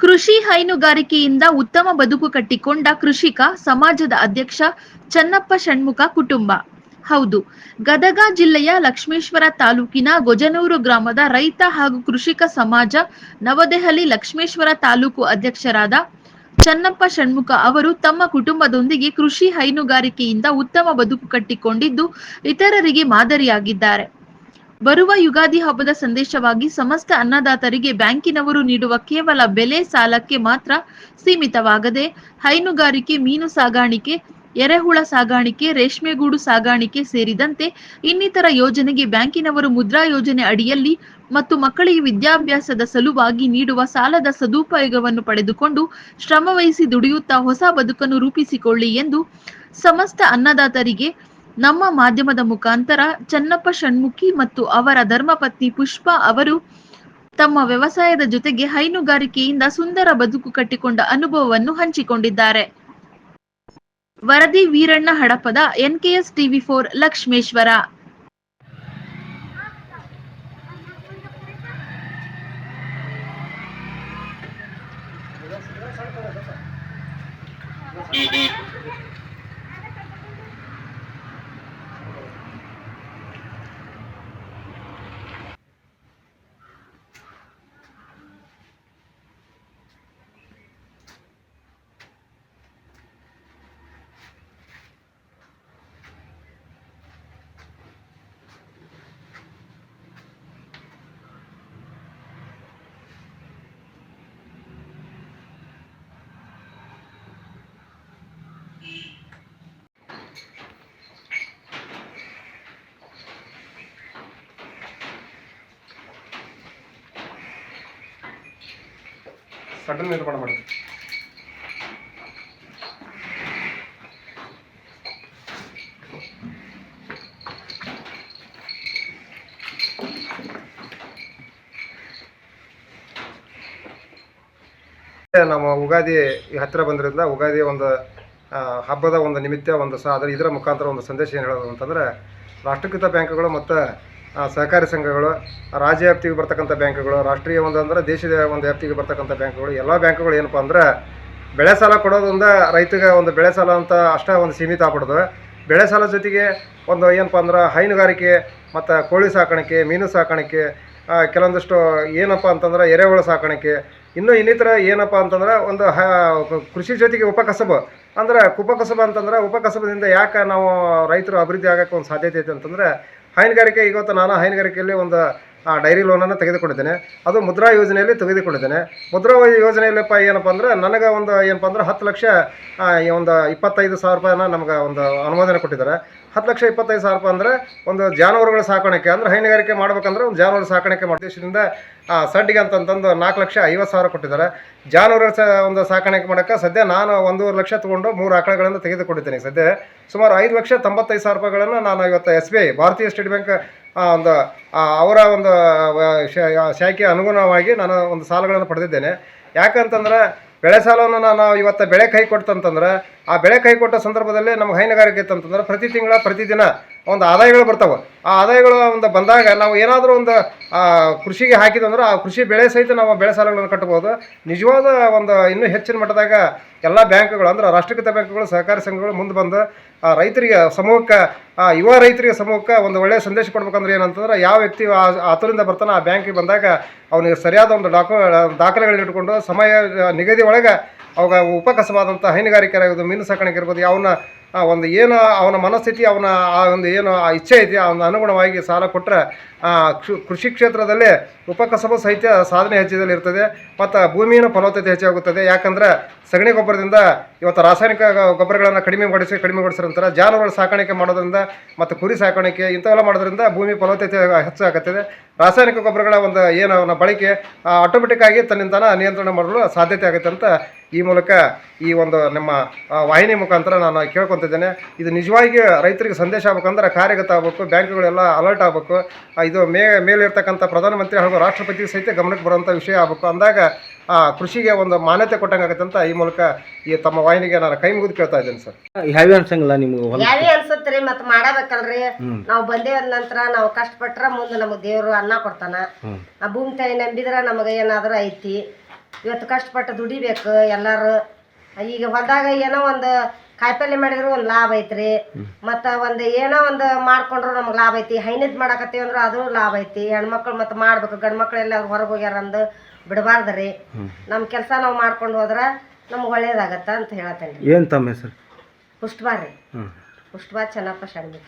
ಕೃಷಿ ಹೈನುಗಾರಿಕೆಯಿಂದ ಉತ್ತಮ ಬದುಕು ಕಟ್ಟಿಕೊಂಡ ಕೃಷಿಕ ಸಮಾಜದ ಅಧ್ಯಕ್ಷ ಚನ್ನಪ್ಪ ಷಣ್ಮುಖ ಕುಟುಂಬ. ಹೌದು, ಗದಗ ಜಿಲ್ಲೆಯ ಲಕ್ಷ್ಮೇಶ್ವರ ತಾಲೂಕಿನ ಗೊಜನೂರು ಗ್ರಾಮದ ರೈತ ಹಾಗೂ ಕೃಷಿಕ ಸಮಾಜ ನವದೆಹಲಿ ಲಕ್ಷ್ಮೇಶ್ವರ ತಾಲೂಕು ಅಧ್ಯಕ್ಷರಾದ ಚನ್ನಪ್ಪ ಷಣ್ಮುಖ ಅವರು ತಮ್ಮ ಕುಟುಂಬದೊಂದಿಗೆ ಕೃಷಿ ಹೈನುಗಾರಿಕೆಯಿಂದ ಉತ್ತಮ ಬದುಕು ಕಟ್ಟಿಕೊಂಡಿದ್ದು, ಇತರರಿಗೆ ಮಾದರಿಯಾಗಿದ್ದಾರೆ. ಬರುವ ಯುಗಾದಿ ಹಬ್ಬದ ಸಂದೇಶವಾಗಿ ಸಮಸ್ತ ಅನ್ನದಾತರಿಗೆ ಬ್ಯಾಂಕಿನವರು ನೀಡುವ ಕೇವಲ ಬೆಲೆ ಸಾಲಕ್ಕೆ ಮಾತ್ರ ಸೀಮಿತವಾಗದೆ ಹೈನುಗಾರಿಕೆ, ಮೀನು ಸಾಗಾಣಿಕೆ, ಎರೆಹುಳ ಸಾಗಾಣಿಕೆ, ರೇಷ್ಮೆಗೂಡು ಸಾಗಾಣಿಕೆ ಸೇರಿದಂತೆ ಇನ್ನಿತರ ಯೋಜನೆಗೆ ಬ್ಯಾಂಕಿನವರು ಮುದ್ರಾ ಯೋಜನೆ ಅಡಿಯಲ್ಲಿ ಮತ್ತು ಮಕ್ಕಳಿಗೆ ವಿದ್ಯಾಭ್ಯಾಸದ ಸಲುವಾಗಿ ನೀಡುವ ಸಾಲದ ಸದುಪಯೋಗವನ್ನು ಪಡೆದುಕೊಂಡು ಶ್ರಮವಹಿಸಿ ದುಡಿಯುತ್ತಾ ಹೊಸ ಬದುಕನ್ನು ರೂಪಿಸಿಕೊಳ್ಳಿ ಎಂದು ಸಮಸ್ತ ಅನ್ನದಾತರಿಗೆ ನಮ್ಮ ಮಾಧ್ಯಮದ ಮುಖಾಂತರ ಚನ್ನಪ್ಪ ಷಣ್ಮುಖಿ ಮತ್ತು ಅವರ ಧರ್ಮಪತ್ನಿ ಪುಷ್ಪ ಅವರು ತಮ್ಮ ವ್ಯವಸಾಯದ ಜೊತೆಗೆ ಹೈನುಗಾರಿಕೆಯಿಂದ ಸುಂದರ ಬದುಕು ಕಟ್ಟಿಕೊಂಡ ಅನುಭವವನ್ನು ಹಂಚಿಕೊಂಡಿದ್ದಾರೆ. ವರದಿ Veeranna Hadapada, NKS TV four, Lakshmeshwar. Sudden ನಿರ್ಮಾಣ ಮಾಡಿದ್ರು. ನಮ್ಮ ಉಗಾದಿ ಹತ್ತಿರ ಬಂದ್ರಿಂದ ಉಗಾದಿ ಒಂದು ಹಬ್ಬದ ಒಂದು ನಿಮಿತ್ತ ಒಂದು ಸ ಅದರ ಇದರ ಮುಖಾಂತರ ಒಂದು ಸಂದೇಶ ಏನು ಹೇಳೋದು ಅಂತಂದರೆ, ರಾಷ್ಟ್ರೀಕೃತ ಬ್ಯಾಂಕ್ಗಳು ಮತ್ತು ಸಹಕಾರಿ ಸಂಘಗಳು ರಾಜ್ಯ ವ್ಯಾಪ್ತಿಗೆ ಬರ್ತಕ್ಕಂಥ ಬ್ಯಾಂಕ್ಗಳು ರಾಷ್ಟ್ರೀಯ ಒಂದು ಅಂದ್ರೆ ದೇಶದ ಒಂದು ವ್ಯಾಪ್ತಿಗೆ ಬರ್ತಕ್ಕಂಥ ಬ್ಯಾಂಕ್ಗಳು ಎಲ್ಲ ಬ್ಯಾಂಕ್ಗಳು ಏನಪ್ಪ ಅಂದ್ರೆ ಬೆಳೆ ಸಾಲ ಕೊಡೋದ್ರಿಂದ ರೈತಗೆ ಒಂದು ಬೆಳೆ ಸಾಲ ಅಂತ ಅಷ್ಟೇ ಒಂದು ಸೀಮಿತ ಆಗ್ಬಿಡ್ದು ಬೆಳೆ ಸಾಲ ಜೊತೆಗೆ ಒಂದು ಏನಪ್ಪ ಅಂದ್ರೆ ಹೈನುಗಾರಿಕೆ ಮತ್ತು ಕೋಳಿ ಸಾಕಾಣಿಕೆ ಮೀನು ಸಾಕಾಣಿಕೆ ಆ, ಕೆಲವೊಂದಿಷ್ಟು ಏನಪ್ಪ ಅಂತಂದ್ರೆ ಎರೆಹುಳು ಸಾಕಾಣಿಕೆ ಇನ್ನೂ ಇನ್ನಿತರ ಏನಪ್ಪ ಅಂತಂದ್ರೆ ಒಂದು ಹ ಕೃಷಿ ಜೊತೆಗೆ ಉಪಕಸಬು ಅಂದ್ರೆ ಉಪಕಸಬು ಅಂತಂದ್ರೆ ಉಪಕಸಬದಿಂದ ಯಾಕೆ ನಾವು ರೈತರು ಅಭಿವೃದ್ಧಿ ಆಗೋಕ್ಕೆ ಒಂದು ಸಾಧ್ಯತೆ ಐತೆ ಅಂತಂದ್ರೆ ಹೈನುಗಾರಿಕೆ ಇವತ್ತು ನಾನು ಹೈನುಗಾರಿಕೆಯಲ್ಲಿ ಒಂದು ಡೈರಿ ಲೋನನ್ನು ತೆಗೆದುಕೊಂಡಿದ್ದೇನೆ. ಅದು ಮುದ್ರಾ ಯೋಜನೆಯಲ್ಲಿ ತೆಗೆದುಕೊಂಡಿದ್ದೇನೆ. ಮುದ್ರಾ ಯೋಜನೆಯಲ್ಲಿಪ್ಪ ಏನಪ್ಪ ಅಂದ್ರೆ, ನನಗೆ ಒಂದು ಏನಪ್ಪ ಅಂದ್ರೆ ಹತ್ತು ಲಕ್ಷ ಒಂದು ಇಪ್ಪತ್ತೈದು ಸಾವಿರ ರೂಪಾಯಿನ ನಮ್ಗೆ ಒಂದು ಅನುಮೋದನೆ ಕೊಟ್ಟಿದ್ದಾರೆ. ಹತ್ತು ಲಕ್ಷ ಇಪ್ಪತ್ತೈದು ಸಾವಿರ ರೂಪಾಯಿ ಅಂದರೆ ಒಂದು ಜಾನುವಾರುಗಳ ಸಾಕಾಣಿಕೆ, ಅಂದ್ರೆ ಹೈನುಗಾರಿಕೆ ಮಾಡ್ಬೇಕಂದ್ರೆ ಒಂದು ಜಾನುವಾರು ಸಾಕಾಣಿಕೆ ಮಾಡೋ ದೇಶದಿಂದ ಸಡ್ಡಿಗೆ ಅಂತಂತಂದು ನಾಲ್ಕು ಲಕ್ಷ ಐವತ್ತು ಸಾವಿರ ಕೊಟ್ಟಿದ್ದಾರೆ. ಜಾನುವಾರುಗಳ ಸ, ಒಂದು ಸಾಕಾಣಿಕೆ ಮಾಡೋಕ್ಕೆ ಸದ್ಯ ನಾನು ಒಂದೂವರೆ ಲಕ್ಷ ತೊಗೊಂಡು ಮೂರು ಆಕಳಗಳನ್ನು ತೆಗೆದುಕೊಂಡಿದ್ದೇನೆ ಸದ್ಯ. ಸುಮಾರು ಐದು ಲಕ್ಷ ತೊಂಬತ್ತೈದು ಸಾವಿರ ರೂಪಾಯಿಗಳನ್ನು ನಾನು ಇವತ್ತು ಎಸ್ ಬಿ ಐ, ಭಾರತೀಯ ಸ್ಟೇಟ್ ಬ್ಯಾಂಕ್ ಒಂದು ಅವರ ಒಂದು ಶಾಖೆ ಅನುಗುಣವಾಗಿ ನಾನು ಒಂದು ಸಾಲಗಳನ್ನು ಪಡೆದಿದ್ದೇನೆ. ಯಾಕಂತಂದ್ರೆ ಬೆಳೆ ಸಾಲವನ್ನು ನಾನು ಇವತ್ತು ಬೆಳೆ ಕೈ ಕೊಟ್ಟಂತಂದ್ರೆ ಆ ಬೆಳೆ ಕೈ ಕೊಟ್ಟ ಸಂದರ್ಭದಲ್ಲಿ ನಮ್ಗೆ ಹೈನುಗಾರಿಕೆ ಇತ್ತಂತಂದ್ರೆ ಪ್ರತಿ ತಿಂಗಳ, ಪ್ರತಿದಿನ ಒಂದು ಆದಾಯಗಳು ಬರ್ತಾವೆ. ಆ ಆದಾಯಗಳು ಒಂದು ಬಂದಾಗ ನಾವು ಏನಾದರೂ ಒಂದು ಕೃಷಿಗೆ ಹಾಕಿದಂದ್ರೆ ಆ ಕೃಷಿ ಬೆಳೆ ಸಹಿತ ನಾವು ಬೆಳೆ ಸಾಲಗಳನ್ನು ಕಟ್ಟಬಹುದು ನಿಜವಾದ ಒಂದು ಇನ್ನೂ ಹೆಚ್ಚಿನ ಮಟ್ಟದಾಗ ಎಲ್ಲ ಬ್ಯಾಂಕ್ಗಳು ಅಂದ್ರೆ ರಾಷ್ಟ್ರೀಕೃತ ಬ್ಯಾಂಕ್ಗಳು, ಸಹಕಾರಿ ಸಂಘಗಳು ಮುಂದೆ ಬಂದು, ಆ, ರೈತರಿಗೆ ಸಮೂಹಕ್ಕೆ, ಆ, ಯುವ ರೈತರಿಗೆ ಸಮೂಹಕ್ಕೆ ಒಂದು ಒಳ್ಳೆಯ ಸಂದೇಶ ಕೊಡ್ಬೇಕಂದ್ರೆ ಏನಂತಂದ್ರೆ ಯಾವ ವ್ಯಕ್ತಿ ಆತುರಿಂದ ಬರ್ತಾನೆ ಆ ಬ್ಯಾಂಕಿಗೆ ಬಂದಾಗ ಅವನಿಗೆ ಸರಿಯಾದ ಒಂದು ಡಾಕು, ದಾಖಲೆಗಳನ್ನ ಇಟ್ಕೊಂಡು ಸಮಯ, ನಿಗದಿ ಒಳಗೆ ಅವಾಗ ಉಪಕಸವಾದಂಥ ಹೈನುಗಾರಿಕೆ ಆಗಿರ್ಬೋದು ಮೀನು ಸಾಕಾಣಿಕೆ ಇರ್ಬೋದು ಅವನ ಆ ಒಂದು ಏನು ಅವನ ಮನಸ್ಥಿತಿ, ಅವನ ಆ ಒಂದು ಏನು ಆ ಇಚ್ಛೆ ಐತಿ ಅವನ ಅನುಗುಣವಾಗಿ ಸಾಲ ಕೊಟ್ಟರೆ ಕೃಷಿ ಕ್ಷೇತ್ರದಲ್ಲಿ ಉಪಕಸಬು ಸಹಿತ ಸಾಧನೆ ಹೆಚ್ಚಿದಲ್ಲಿ ಇರ್ತದೆ, ಮತ್ತು ಭೂಮಿಯ ಫಲವತ್ತತೆ ಹೆಚ್ಚಾಗುತ್ತದೆ ಯಾಕಂದ್ರೆ ಸಗಣಿ ಗೊಬ್ಬರದಿಂದ ಇವತ್ತು ರಾಸಾಯನಿಕ ಗೊಬ್ಬರಗಳನ್ನು ಕಡಿಮೆಗೊಳಿಸಿ ಕಡಿಮೆಗೊಳಿಸಿದ ನಂತರ ಜಾನುವಾರು ಸಾಕಾಣಿಕೆ ಮಾಡೋದ್ರಿಂದ ಮತ್ತು ಕುರಿ ಸಾಕಾಣಿಕೆ ಇಂಥವೆಲ್ಲ ಮಾಡೋದ್ರಿಂದ ಭೂಮಿ ಫಲವತ್ತತೆ ಹೆಚ್ಚಾಗುತ್ತದೆ ರಾಸಾಯನಿಕ ಗೊಬ್ಬರಗಳ ಒಂದು ಏನು, ಅವನ ಬಳಕೆ ಆಟೋಮೆಟಿಕ್ ಆಗಿ ತನ್ನಿಂದ ನಿಯಂತ್ರಣ ಮಾಡಲು ಸಾಧ್ಯತೆ ಆಗುತ್ತೆ ಅಂತ ಈ ಮೂಲಕ ಈ ಒಂದು ನಮ್ಮ ವಾಹಿನಿ ಮುಖಾಂತರ ನಾನು ಕೇಳ್ಕೊತಿದ್ದೇನೆ. ಇದು ನಿಜವಾಗಿ ರೈತರಿಗೆ ಸಂದೇಶ ಆಗ್ಬೇಕಂದ್ರೆ ಕಾರ್ಯಗತ ಆಗಬೇಕು ಬ್ಯಾಂಕ್ಗಳೆಲ್ಲ ಅಲರ್ಟ್ ಆಗಬೇಕು. ಇದು ಮೇ ಮೇಲಿರ್ತಕ್ಕಂಥ ಪ್ರಧಾನಮಂತ್ರಿ ಹಾಗೂ ರಾಷ್ಟ್ರಪತಿ ಸಹಿತ ಗಮನಕ್ಕೆ ಬರುವಂಥ ವಿಷಯ ಆಗಬೇಕು. ಅಂದಾಗ ಆ, ಕೃಷಿಗೆ ಒಂದು ಮಾನ್ಯತೆ ಕೊಟ್ಟಂಗೆ ಆಗುತ್ತೆ ಅಂತ ಈ ಮೂಲಕ ಈ ತಮ್ಮ ವಾಹಿನಿಗೆ ನಾನು ಕೈ ಮುಗಿದು ಕೇಳ್ತಾ ಇದ್ದೇನೆ ಸರ್. ಯಾವ್ಯಾವ ಅನ್ಸಂಗಿಲ್ಲ ನಿಮ್ಗೆ ಹೊಲ ಅನ್ಸುತ್ತೆ ರೀ? ಮತ್ತೆ ಮಾಡಬೇಕಲ್ರಿ? ನಾವ್ ಬಂದೇವ ನಂತರ ನಾವು ಕಷ್ಟಪಟ್ರ ಮುಂದೆ ನಮಗೆ ದೇವರು ಅನ್ನ ಕೊಡ್ತಾನ. ಆ ಭೂಮಿ ತಾಯಿ ನಂಬಿದ್ರೆ ನಮಗೆ ಏನಾದರೂ ಐತಿ. ಇವತ್ತು ಕಷ್ಟಪಟ್ಟು ದುಡಿಬೇಕು ಎಲ್ಲರೂ. ಈಗ ಹೊಲದಾಗ ಏನೋ ಒಂದು ಕಾಯಿಪಲ್ಲೆ ಮಾಡಿದ್ರು ಒಂದು ಲಾಭ ಐತ್ರಿ. ಮತ್ತು ಒಂದು ಏನೋ ಒಂದು ಮಾಡ್ಕೊಂಡ್ರು ನಮ್ಗೆ ಲಾಭ ಐತಿ. ಹೈನದ್ ಮಾಡಕತ್ತೀವಿ ಅಂದ್ರೆ ಅದು ಲಾಭ ಐತಿ. ಹೆಣ್ಮಕ್ಳು ಮತ್ತು ಮಾಡ್ಬೇಕು. ಗಂಡು ಮಕ್ಕಳೆಲ್ಲ ಅವ್ರು ಹೊರಗೆ ಹೋಗ್ಯಾರಂದು ಬಿಡಬಾರ್ದು ರೀ. ನಮ್ಮ ಕೆಲಸ ನಾವು ಮಾಡ್ಕೊಂಡು ಹೋದ್ರೆ ನಮ್ಗೆ ಒಳ್ಳೇದಾಗತ್ತ ಅಂತ ಹೇಳತ್ತೇನೆ ಏನು ತಮ್ಮ ಹೆಸರು? ಪುಷ್ಟ್ಬಾ ರೀ. ಚೆನ್ನಪ್ಪ ಶಣ್ಮಿ